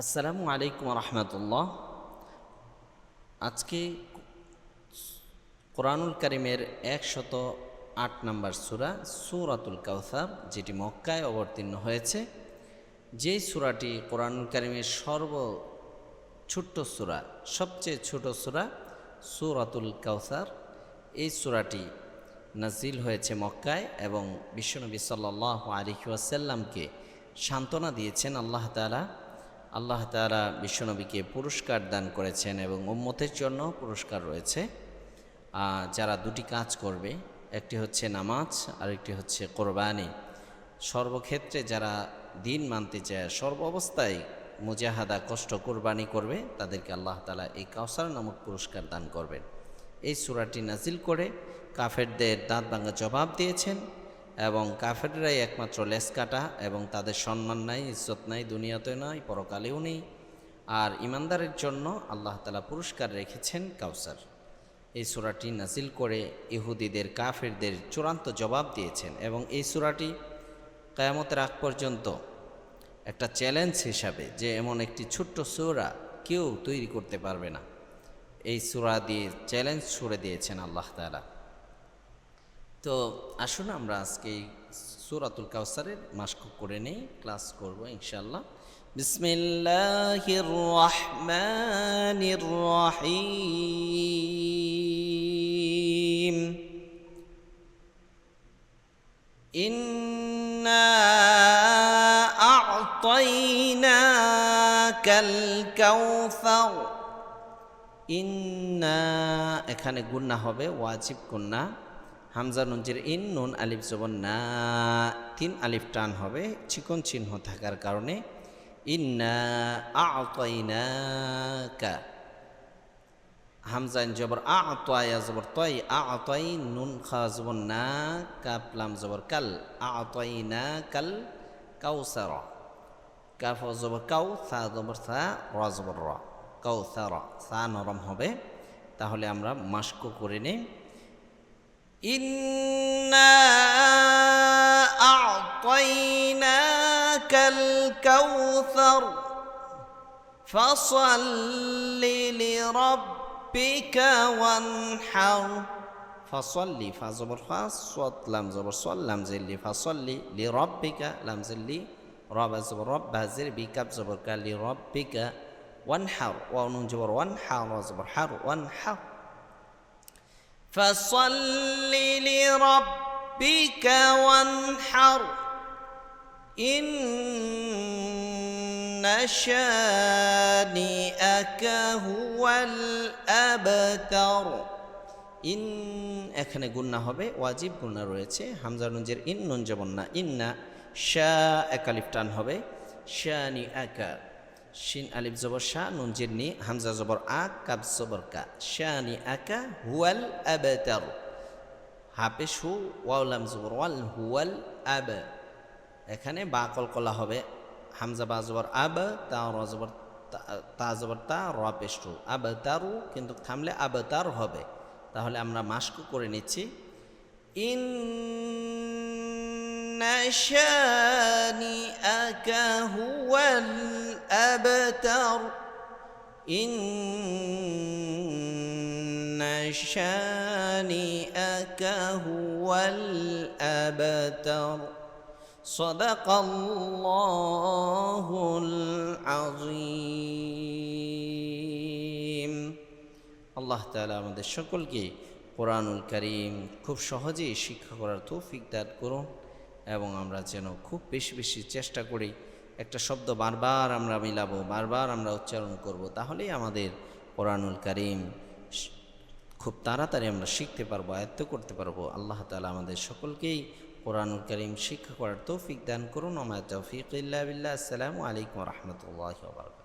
আসসালামু আলাইকুম রহমতুল্লাহ। আজকে কোরআনুল করিমের একশত আট নম্বর সুরা সুরাতুল কাউসার যেটি মক্কায় অবতীর্ণ হয়েছে, যেই সুরাটি কোরআনুল করিমের সর্ব ছোট্ট সুরা, সবচেয়ে ছোট সুরা সুরাতুল কাউসার এই সুরাটি নাজিল হয়েছে মক্কায় এবং বিশ্বনবী সাল্লাহ আলিহাসাল্লামকে সান্ত্বনা দিয়েছেন আল্লাহ তালা আল্লাহ তালা বিশ্বনবীকে পুরস্কার দান করেছেন এবং উম্মতের জন্য পুরস্কার রয়েছে। যারা দুটি কাজ করবে, একটি হচ্ছে নামাজ আর একটি হচ্ছে কোরবানি। সর্বক্ষেত্রে যারা দিন মানতে চায়, সর্ব অবস্থায় মুজাহাদা, কষ্ট, কোরবানি করবে, তাদেরকে আল্লাহ তালা এই কাউসার নামক পুরস্কার দান করবেন। এই সুরাটি নাজিল করে কাফেরদের দাঁত ভাঙা জবাব দিয়েছেন। এবং কাফেররাই একমাত্র লেস কাটা এবং তাদের সম্মান নাই, ইজ্জত নাই, দুনিয়াতে নয় পরকালেও নেই। আর ইমানদারের জন্য আল্লাহ তালা পুরস্কার রেখেছেন কাউসার। এই সুরাটি নাজিল করে ইহুদিদের, কাফেরদের চূড়ান্ত জবাব দিয়েছেন এবং এই সুরাটি কায়ামতের আগ পর্যন্ত একটা চ্যালেঞ্জ হিসাবে যে এমন একটি ছোট্ট সুরা কেউ তৈরি করতে পারবে না। এই সুরা দিয়ে চ্যালেঞ্জ ছুড়ে দিয়েছেন আল্লাহ তালা তো আসুন আমরা আজকে এই সুরাতুল কাউসারের মাস্ক করে নেই ক্লাস করব ইনশাল্লাহ বিসমিল্লাহির রহমানির রহিম إنا أعطيناك الكوثر ইন্না এখানে গুন্না হবে ওয়াজিব গুন্না হামজা নুনজির ইন, নুন আলিফ জবন না, তিন আলিফ টান হবে, চিকন চিহ্ন থাকার কারণে, ইন্না আতাইনাকা। হামজা ইন জবর আ আতয়া জবর তয় আ নুন খা জবর না কাপলাম জবর কাল আ আতইনা কাল কাউসার। কাফ জবর কাউ সা জবর সা র জবর র। সা নরম হবে। তাহলে আমরা মাস্ক করে নিই। إنا أعطيناك الكوثر فصل لربك وانحر فصلي فزبر فصوت لم زبر صل لم زلي فصلي لربك لم زلي رب زبر رب زر بكب زبر لربك وانحر ونون جبر وانحر زبر حر وانحر فصل لربك وانحر إن شانئك هو الأبتر ইন এখানে গুন্না হবে ওয়াজিব গুন্না রয়েছে হামজা নুনজের ইন নুন যেমন না ইন্না শা একালিফ টান হবে শানি একা শিন আলিফ জবর শাহ নুনজির নি, হামজা জবর আ কাব জবর কা। শানি আকা হুয়াল আবতার। হাফেশ হু ওয়াউলাম জবর, ওয়াল হুয়াল আব। এখানে বা কলকলা হবে। হামজা বা জবর আব, তা র জবর তা- জবর তা, র পেশ আব তারু কিন্তু থামলে আব তার হবে। তাহলে আমরা মাস্ক করে নিচ্ছি। ইন شانئك هو الأبتر إن شانئك هو الأبتر صدق الله العظيم আল্লাহ তালা আমাদের সকলকে কোরআনুল করিম খুব সহজেই শিক্ষা করার তৌফিক দান করুন এবং আমরা যেন খুব বেশি বেশি চেষ্টা করি একটা শব্দ বারবার আমরা মিলাবো, বারবার আমরা উচ্চারণ করব, তাহলেই আমাদের কোরআনুল করিম খুব তাড়াতাড়ি আমরা শিখতে পারব, আয়ত্ত করতে পারব। আল্লাহ তালা আমাদের সকলকেই কোরআনুল করিম শিক্ষা করার তৌফিক দান করুন। আমার তৌফিক আসসালামু আলাইকুম রহমতুল্লাহ বারকাত